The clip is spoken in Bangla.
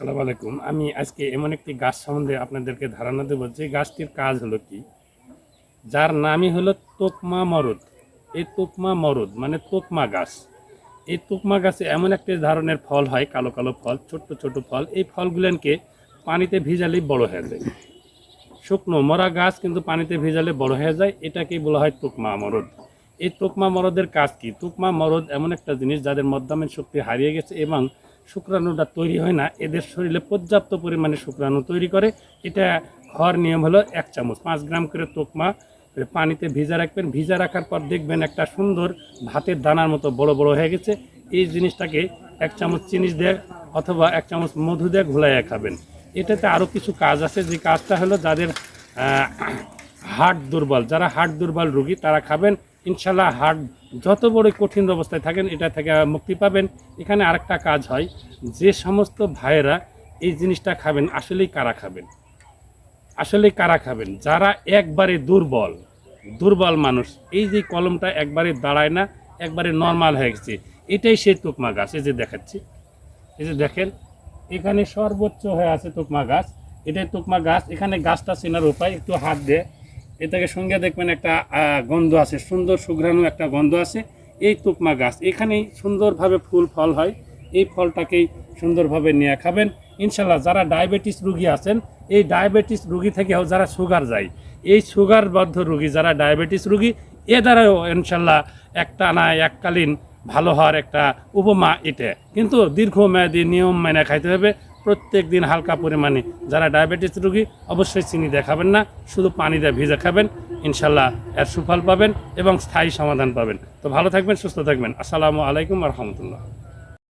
আসসালামু আলাইকুম। আমি আজকে এমন একটি গাছ সম্বন্ধে আপনাদেরকে ধারণা দেবো যে গাছটির কাজ হলো কি। যার নামই হলো তোকমা মরদ। এই তোকমা মরদ মানে তোকমা গাছ। এই তোকমা গাছে এমন একটি ধরনের ফল হয়, কালো কালো ফল, ছোট্ট ছোট ফল। এই ফলগুলোকে পানিতে ভিজালেই বড় হয়ে যায়। শুকনো মরা গাছ কিন্তু পানিতে ভেজালে বড় হয়ে যায়। এটাকেই বলা হয় তোকমা মরদ। এই তুকমা মরদের কাজ কি? তুকমা মরদ এমন একটা জিনিস যাদের মধ্যমের শক্তি হারিয়ে গেছে এবং শুক্রাণুটা তৈরি হয় না। এদের শরীরে পর্যাপ্ত পরিমাণে শুক্রাণু তৈরি করে। এটা হওয়ার নিয়ম হলো এক চামচ, পাঁচ গ্রাম করে তোকমা পানিতে ভিজা রাখবেন। ভিজা রাখার পর দেখবেন একটা সুন্দর ভাতের দানার মতো বড় বড় হয়ে গেছে। এই জিনিসটাকে এক চামচ চিনি দিয়ে অথবা এক চামচ মধু দিয়ে ঘোলাইয়া খাবেন। এটাতে আরও কিছু কাজ আছে। যে কাজটা হলো যাদের হার্ট দুর্বল, যারা হার্ট দুর্বল রুগী, তারা খাবেন। ইনশাল্লাহ হার্ট যত বড় কঠিন অবস্থায় থাকেন, এটা থেকে মুক্তি পাবেন। এখানে আরেকটা কাজ হয়, যে সমস্ত ভাইয়েরা এই জিনিসটা খাবেন, আসলেই কারা খাবেন? আসলেই কারা খাবেন? যারা একবারে দুর্বল দুর্বল মানুষ, এই যে কলমটা একবারে দাঁড়ায় না, একবারে নর্মাল হয়ে গেছে, এটাই সেই তুকমা গাছ। এই যে দেখাচ্ছি, এই যে দেখেন, এখানে সর্বোচ্চ হয়ে আছে তুকমা গাছ। এটাই তুকমা গাছ, এখানে গাছটা চেনার উপায়, একটু হাত দিয়ে এটাকে সঙ্গে দেখবেন একটা গন্ধ আছে, সুন্দর সুঘ্রাণু একটা গন্ধ আছে। এই তুকমা গাছ, এখানেই সুন্দরভাবে ফুল ফল হয়। এই ফলটাকেই সুন্দরভাবে নিয়ে খাবেন। ইনশাল্লাহ যারা ডায়াবেটিস রুগী আছেন, এই ডায়াবেটিস রুগী থেকেও যারা সুগার যায়, এই সুগারবদ্ধ রুগী যারা ডায়াবেটিস রুগী, এ দ্বারাও ইনশাল্লাহ একটা না এককালীন ভালো হওয়ার একটা উপমা এটা। কিন্তু দীর্ঘমেয়াদী নিয়ম মেনে খাইতে হবে। প্রত্যেক দিন হালকা পরিমাণে। যারা ডায়াবেটিস রোগী, অবশ্যই চিনি দেখাবেন না, শুধু পানি দিয়ে ভিজে খাবেন। ইনশাল্লাহ এর সুফল পাবেন এবং স্থায়ী সমাধান পাবেন। তো ভালো থাকবেন, সুস্থ থাকবেন। আসসালামু আলাইকুম রহমতুল্লাহ।